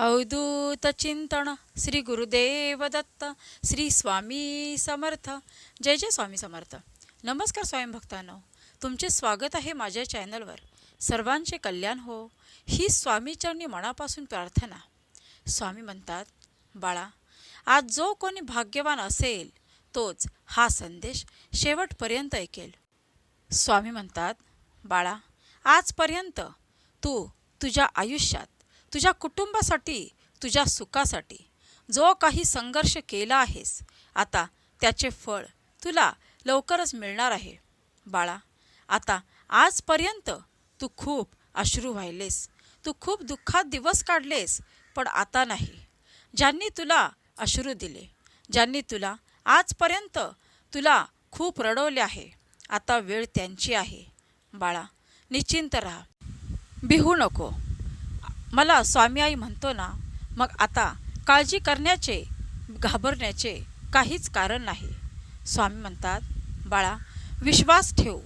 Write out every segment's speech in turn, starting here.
अवधूत चिंतन श्री गुरुदेव दत्त श्री स्वामी समर्थ जय जय स्वामी समर्थ नमस्कार स्वयंभक्तांनो तुमचे स्वागत आहे माझ्या चॅनलवर सर्वांचे कल्याण हो ही स्वामीचरणी मनापासून प्रार्थना स्वामी म्हणतात बाळा आज जो कोणी भाग्यवान असेल तोच हा संदेश शेवटपर्यंत ऐकेल स्वामी म्हणतात बाळा आजपर्यंत तू तुझ्या आयुष्यात तुझ्या कुटुंबासाठी तुझ्या सुखासाठी. जो काही संघर्ष केला आहेस आता त्याचे फळ तुला लवकरच मिळणार आहे. बाळा आता आजपर्यंत तू खूप अश्रू व्हायलेस तू खूप दुःखात दिवस काढलेस पण आता नाही. ज्यांनी तुला अश्रू दिले ज्यांनी तुला आजपर्यंत तुला खूप रडवले आहे आता वेळ त्यांची आहे. बाळा निश्चिंत राहा. बिहू नको. मला स्वामी आई म्हणतो ना मग आता काळजी करण्याचे घाबरण्याचे काहीच कारण नाही. स्वामी म्हणतात बाळा विश्वास ठेव.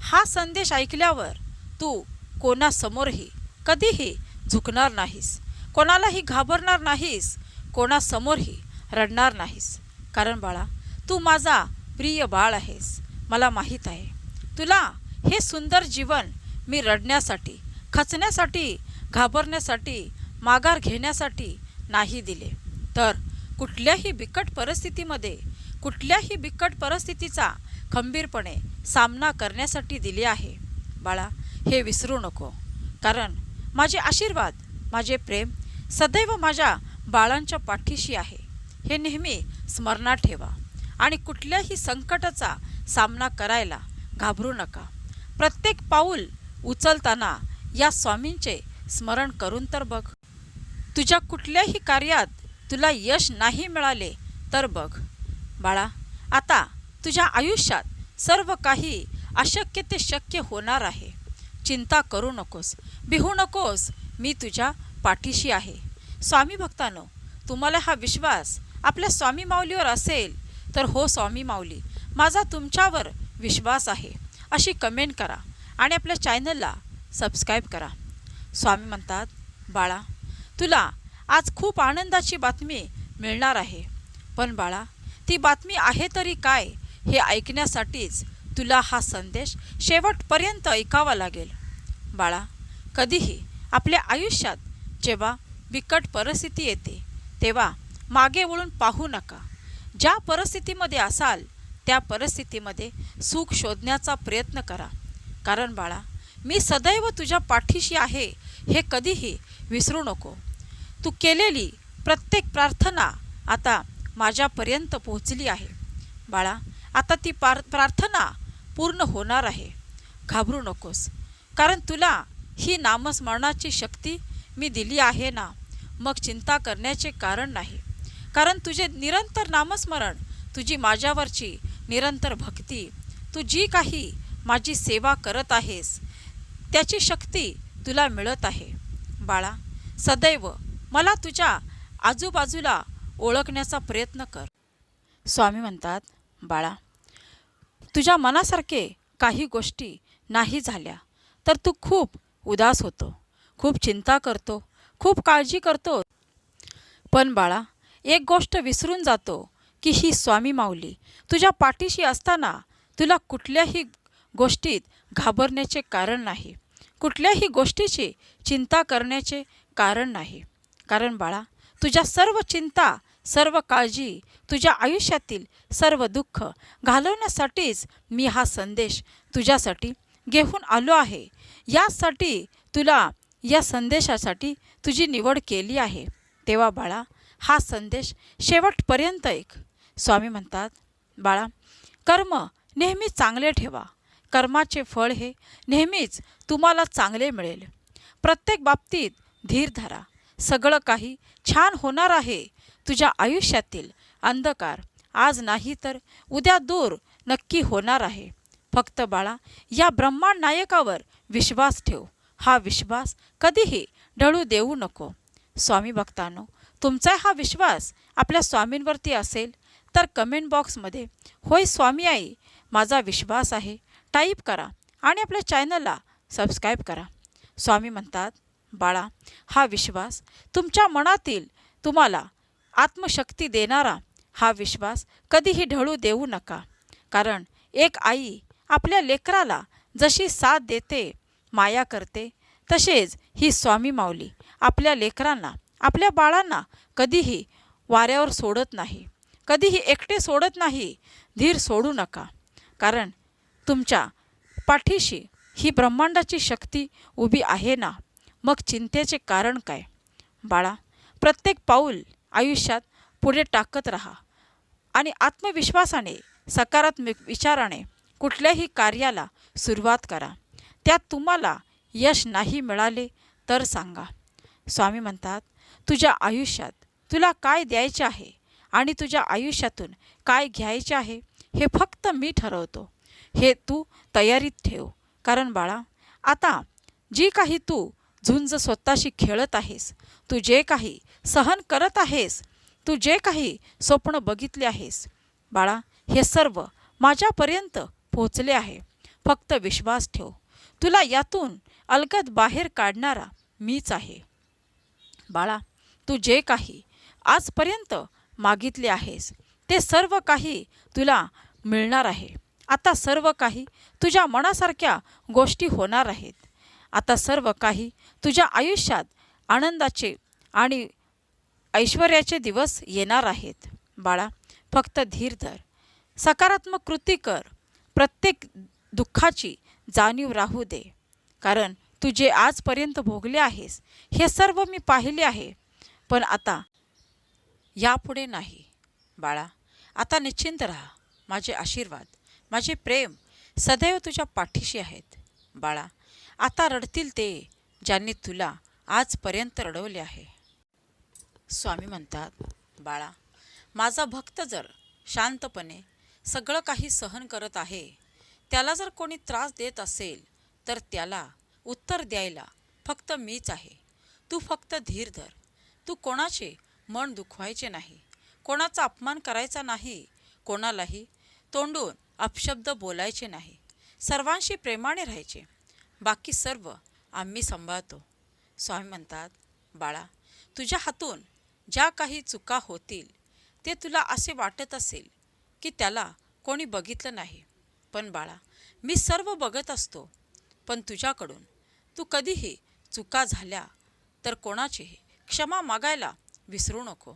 हा संदेश ऐकल्यावर तू कोणासमोरही कधीही झुकणार नाहीस. कोणालाही घाबरणार नाहीस. कोणासमोरही रडणार नाहीस. कारण बाळा तू माझा प्रिय बाळ आहेस. मला माहीत आहे. तुला हे सुंदर जीवन मी रडण्यासाठी खचण्यासाठी घाबरण्यासाठी माघार घेण्यासाठी नाही दिले. तर कुठल्याही बिकट परिस्थितीमध्ये कुठल्याही बिकट परिस्थितीचा खंबीरपणे सामना करण्यासाठी दिले आहे. बाळा हे विसरू नको. कारण माझे आशीर्वाद माझे प्रेम सदैव माझ्या बाळांच्या पाठीशी आहे. हे नेहमी स्मरणात ठेवा. आणि कुठल्याही संकटाचा सामना करायला घाबरू नका. प्रत्येक पाऊल उचलताना या स्वामींचे स्मरण करून तर बघ. तुझ्या कुठल्याही कार्यात तुला यश नाही मिळाले तर बघ. बाळा आता तुझ्या आयुष्यात सर्व काही अशक्य ते शक्य होणार आहे. चिंता करू नकोस. बिहू नकोस. मी तुझ्या पाठीशी आहे. स्वामी भक्तानो तुम्हाला हा विश्वास आपल्या स्वामी माऊलीवर असेल तर हो स्वामी माऊली माझा तुमच्यावर विश्वास आहे. अशी कमेंट करा आणि आपल्या चॅनलला सबस्क्राईब करा. स्वामी म्हणतात बाळा तुला आज खूप आनंदाची बातमी मिळणार आहे. पण बाळा ती बातमी आहे तरी काय हे ऐकण्यासाठीच तुला हा संदेश शेवटपर्यंत ऐकावा लागेल. बाळा कधीही आपल्या आयुष्यात जेव्हा बिकट परिस्थिती येते तेव्हा मागे वळून पाहू नका. ज्या परिस्थितीमध्ये असाल त्या परिस्थितीमध्ये सुख शोधण्याचा प्रयत्न करा. कारण बाळा मी सदैव तुझ्या पाठीशी आहे हे कधीही विसरू नको. तू केलेली प्रत्येक प्रार्थना आता माझ्यापर्यंत पोहोचली आहे. बाळा आता ती पार प्रार्थना पूर्ण होणार आहे. घाबरू नकोस. कारण तुला ही नामस्मरणाची शक्ती मी दिली आहे ना? मग चिंता करण्याचे कारण नाही. कारण तुझे निरंतर नामस्मरण तुझी माझ्यावरची निरंतर भक्ती तू जी काही माझी सेवा करत आहेस त्याची शक्ती तुला मिळत आहे. बाळा सदैव मला तुझ्या आजूबाजूला ओळखण्याचा प्रयत्न कर. स्वामी म्हणतात बाळा तुझ्या मनासारखे काही गोष्टी नाही झाल्या तर तू खूप उदास होतो खूप चिंता करतो खूप काळजी करतो. पण बाळा एक गोष्ट विसरून जातो की ही स्वामी माऊली तुझ्या पाठीशी असताना तुला कुठल्याही गोष्टीत घाबरण्याचे कारण नाही. कुठल्याही गोष्टीची चिंता करण्याचे कारण नाही. कारण बाळा तुझ्या सर्व चिंता सर्व काळजी तुझ्या आयुष्यातील सर्व दुःख घालवण्यासाठीच मी हा संदेश तुझ्यासाठी घेऊन आलो आहे. यासाठी तुला या संदेशासाठी तुझी निवड केली आहे. तेव्हा बाळा हा संदेश शेवटपर्यंत ऐक. स्वामी म्हणतात बाळा कर्म नेहमी चांगले ठेवा. कर्माचे फळ हे नेहमीच तुम्हाला चांगले मिळेल. प्रत्येक बाबतीत धीर धरा. सगळं काही छान होणार आहे. तुझ्या आयुष्यातील अंधकार आज नाही तर उद्या दूर नक्की होणार आहे. फक्त बाळा या ब्रह्मांड नायकावर विश्वास ठेव. हा विश्वास कधीही ढळू देऊ नको. स्वामी भक्तांनो तुमचा हा विश्वास आपल्या स्वामींवरती असेल तर कमेंट बॉक्समध्ये होय स्वामी आई माझा विश्वास आहे. टाईप करा आणि आपल्या चॅनलला सबस्क्राईब करा. स्वामी म्हणतात बाळा हा विश्वास तुमच्या मनातील तुम्हाला आत्मशक्ती देणारा हा विश्वास कधीही ढळू देऊ नका. कारण एक आई आपल्या लेकराला जशी साथ देते माया करते तसेच ही स्वामी माऊली आपल्या लेकरांना आपल्या बाळांना कधीही वाऱ्यावर सोडत नाही. कधीही एकटे सोडत नाही धीर सोडू नका. कारण तुमच्या पाठीशी ही ब्रह्मांडाची शक्ती उभी आहे ना? मग चिंतेचे कारण काय? बाळा प्रत्येक पाऊल आयुष्यात पुढे टाकत राहा आणि आत्मविश्वासाने सकारात्मक विचाराने कुठल्याही कार्याला सुरुवात करा. त्यात तुम्हाला यश नाही मिळाले तर सांगा. स्वामी म्हणतात तुझ्या आयुष्यात तुला काय द्यायचे आहे आणि तुझ्या आयुष्यातून काय घ्यायचे आहे हे फक्त मी ठरवतो. हे तू तयारीत ठेव. कारण बाळा आता जी काही तू झुंज स्वतःशी खेळत आहेस तू जे काही सहन करत आहेस तू जे काही स्वप्न बघितले आहेस बाळा हे सर्व माझ्यापर्यंत पोचले आहे. फक्त विश्वास ठेव. तुला यातून अलगद बाहेर काढणारा मीच आहे. बाळा तू जे काही आजपर्यंत मागितले आहेस ते सर्व काही तुला मिळणार आहे. आता सर्व काही तुझ्या मनासारख्या गोष्टी होणार आहेत. आता सर्व काही तुझ्या आयुष्यात आनंदाचे आणि ऐश्वर्याचे दिवस येणार आहेत. बाळा फक्त धीर धर. सकारात्मक कृती कर. प्रत्येक दुःखाची जाणीव राहू दे. कारण तू जे आजपर्यंत भोगले आहेस हे सर्व मी पाहिले आहे. पण आता यापुढे नाही. बाळा आता निश्चिंत राहा. माझे आशीर्वाद. माझे प्रेम सदैव तुझ्या पाठीशी आहेत. बाळा आता रडतील ते ज्यांनी तुला आजपर्यंत रडवले आहे. स्वामी म्हणतात बाळा माझा भक्त जर शांतपणे सगळं काही सहन करत आहे त्याला जर कोणी त्रास देत असेल तर त्याला उत्तर द्यायला फक्त मीच आहे. तू फक्त धीर धर. तू कोणाचे मन दुखवायचे नाही. कोणाचा अपमान करायचा नाही. कोणालाही तोंडून अपशब्द बोलायचे नाही. सर्वांशी प्रेमाने राहायचे. बाकी सर्व आम्ही सांभाळतो. स्वामी म्हणतात बाळा तुझ्या हातून ज्या काही चुका होतील ते तुला असे वाटत असेल की त्याला कोणी बघितलं नाही. पण बाळा मी सर्व बघत असतो. पण तुझ्याकडून तू कधीही चुका झाल्या तर कोणाचीही क्षमा मागायला विसरू नको.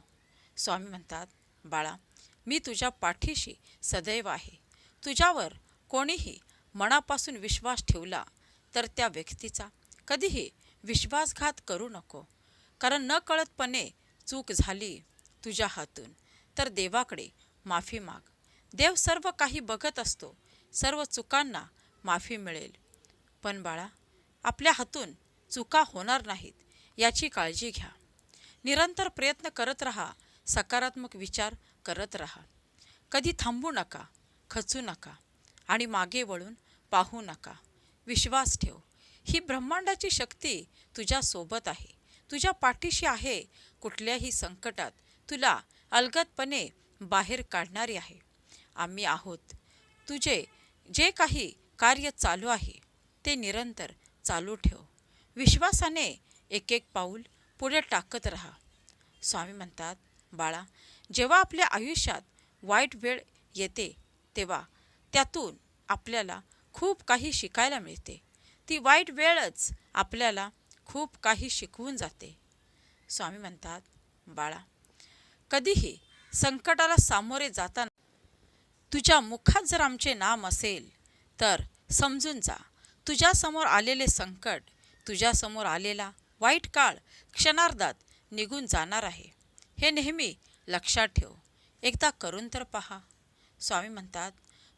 स्वामी म्हणतात बाळा मी तुझ्या पाठीशी सदैव आहे. तुझ्यावर कोणीही मनापासून विश्वास ठेवला तर त्या व्यक्तीचा कधीही विश्वासघात करू नको. कारण न कळतपणे चूक झाली तुझ्या हातून. तर देवाकडे माफी माग. देव सर्व काही बघत असतो. सर्व चुकांना माफी मिळेल. पण बाळा आपल्या हातून चुका होणार नाहीत याची काळजी घ्या. निरंतर प्रयत्न करत राहा. सकारात्मक विचार करत राहा. कधी थांबू नका. खचू नका आणि मागे वळून पाहू नका. विश्वास ठेव. ही ब्रह्मांडाची शक्ती तुझ्यासोबत आहे. तुझ्या पाठीशी आहे. कुठल्याही संकटात तुला अलगदपणे बाहेर काढणारी आहे. आम्ही आहोत. तुझे जे काही कार्य चालू आहे ते निरंतर चालू ठेव. विश्वासाने एक एक पाऊल पुढे टाकत राहा. स्वामी म्हणतात बाळा जेव्हा आपल्या आयुष्यात वाईट वेळ येते तेव्हा त्यातून आपल्याला खूप काही शिकायला मिळते. ती वाईट वेळच आपल्याला खूप काही शिकवून जाते. स्वामी म्हणतात बाळा कधीही संकटाला सामोरे जाताना तुझ्या मुखात जर आमचे नाम असेल तर समजून जा. तुझ्यासमोर आलेले संकट तुझ्यासमोर आलेला वाईट काळ क्षणार्धात निघून जाणार आहे. हे नेहमी लक्षात ठेव. एकदा करून तर पहा. स्वामी म्हणतात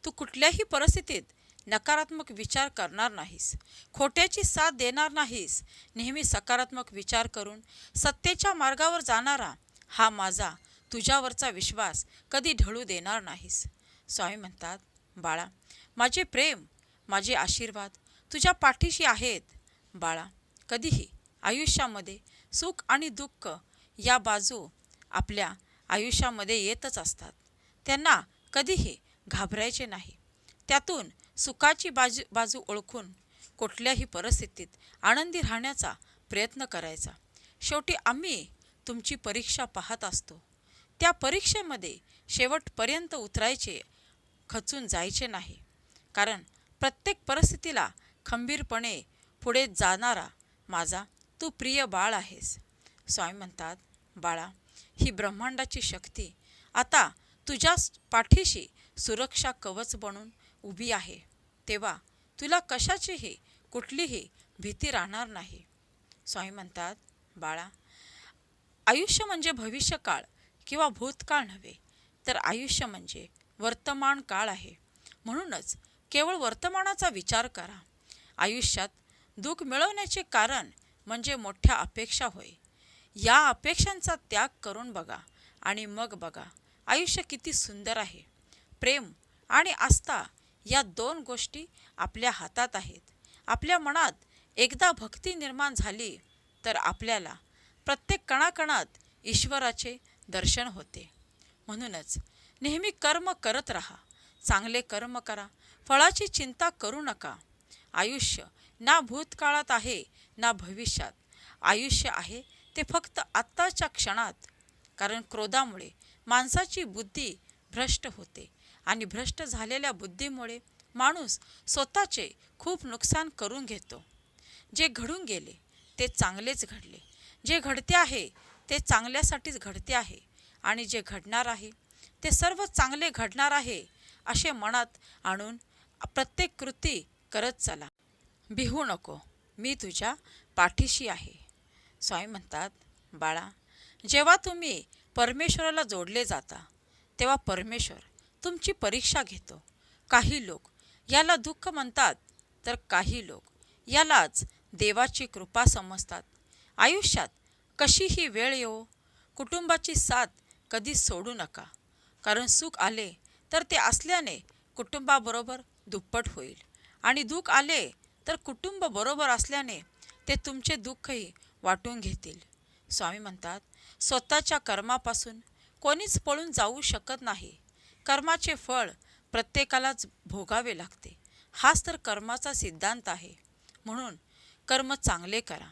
तू कुठल्याही परिस्थितीत नकारात्मक विचार करणार नाहीस. खोट्याची साथ देणार नाहीस. नेहमी सकारात्मक विचार करून सत्तेच्या मार्गावर जाणारा हा माझा तुझ्यावरचा विश्वास कधी ढळू देणार नाहीस. स्वामी म्हणतात बाळा माझे प्रेम माझे आशीर्वाद तुझ्या पाठीशी आहेत. बाळा कधीही आयुष्यामध्ये सुख आणि दुःख या बाजू आपल्या आयुष्यामध्ये येतच असतात. त्यांना कधीही घाबरायचे नाही. त्यातून सुखाची बाजू बाजू ओळखून कुठल्याही परिस्थितीत आनंदी राहण्याचा प्रयत्न करायचा. शेवटी आम्ही तुमची परीक्षा पाहत असतो. त्या परीक्षेमध्ये शेवटपर्यंत उतरायचे खचून जायचे नाही. कारण प्रत्येक परिस्थितीला खंबीरपणे पुढे जाणारा माझा तू प्रिय बाळ आहेस. स्वामी म्हणतात बाळा ही ब्रह्मांडाची शक्ती आता तुझ्या पाठीशी सुरक्षा कवच बनून उभी आहे. तेव्हा तुला कशाचीही कुठलीही भीती राहणार नाही. स्वामी म्हणतात बाळा आयुष्य म्हणजे भविष्यकाळ किंवा भूतकाळ नव्हे तर आयुष्य म्हणजे वर्तमान काळ आहे. म्हणूनच केवळ वर्तमानाचा विचार करा. आयुष्यात दुःख मिळवण्याचे कारण म्हणजे मोठ्या अपेक्षा होय. या अपेक्षांचा त्याग करून बघा आणि मग बघा आयुष्य किती सुंदर आहे. प्रेम आणि आस्था या दोन गोष्टी आपल्या हातात आहेत. आपल्या मनात एकदा भक्ती निर्माण झाली तर आपल्याला प्रत्येक कणाकणात ईश्वराचे दर्शन होते. म्हणूनच नेहमी कर्म करत राहा. चांगले कर्म करा. फळाची चिंता करू नका. आयुष्य ना भूतकाळात आहे ना भविष्यात. आयुष्य आहे ते फक्त आत्ताच्या क्षणात. कारण क्रोधामुळे माणसाची बुद्धी भ्रष्ट होते. आणि भ्रष्ट झालेल्या बुद्धीमुळे माणूस स्वतःचे खूप नुकसान करून घेतो. जे घडून गेले ते चांगलेच घडले. जे घडते आहे ते चांगल्यासाठीच घडते आहे. आणि जे घडणार आहे ते सर्व चांगले घडणार आहे असे मनात आणून प्रत्येक कृती करत चला. बिहू नको मी तुझ्या पाठीशी आहे. स्वामी म्हणतात बाळा जेव्हा तुम्ही परमेश्वराला जोडले जाता तेव्हा परमेश्वर तुमची परीक्षा घेतो. काही लोक याला दुःख म्हणतात तर काही लोक यालाच देवाची कृपा समजतात. आयुष्यात कशीही वेळ येवो कुटुंबाची साथ कधी सोडू नका. कारण सुख आले तर ते असल्याने कुटुंबाबरोबर दुप्पट होईल. आणि दुःख आले तर कुटुंब बरोबर असल्याने ते तुमचे दुःखही वाटून घेतील. स्वामी म्हणतात स्वतःच्या कर्मापासून कोणीच पळून जाऊ शकत नाही. कर्माचे फळ प्रत्येकालाच भोगावे लागते. हाच तर कर्माचा सिद्धांत आहे. म्हणून कर्म चांगले करा.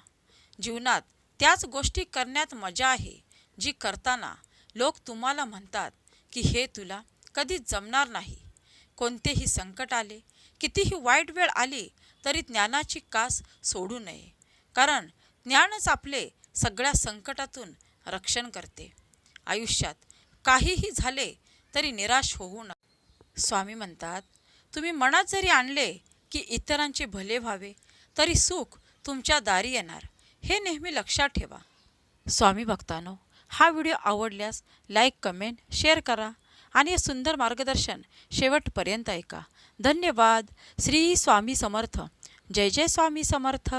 जीवनात त्याच गोष्टी करण्यात मजा आहे जी करताना लोक तुम्हाला म्हणतात की हे तुला कधीच जमणार नाही. कोणतेही संकट आले कितीही वाईट वेळ आली तरी ज्ञानाची कास सोडू नये. कारण ज्ञानच आपले सगळ्या संकटातून रक्षण करते. आयुष्यात काहीही झाले तरी निराश होऊ नका. स्वामी म्हणतात तुम्ही मनात जरी आणले की इतरांचे भले व्हावे तरी सुख तुमच्या दारी येणार. हे नेहमी लक्षात ठेवा. स्वामी भक्तानो हा व्हिडिओ आवडल्यास लाईक कमेंट शेअर करा आणि हे सुंदर मार्गदर्शन शेवटपर्यंत ऐका. धन्यवाद. श्री स्वामी समर्थ. जय जय स्वामी समर्थ.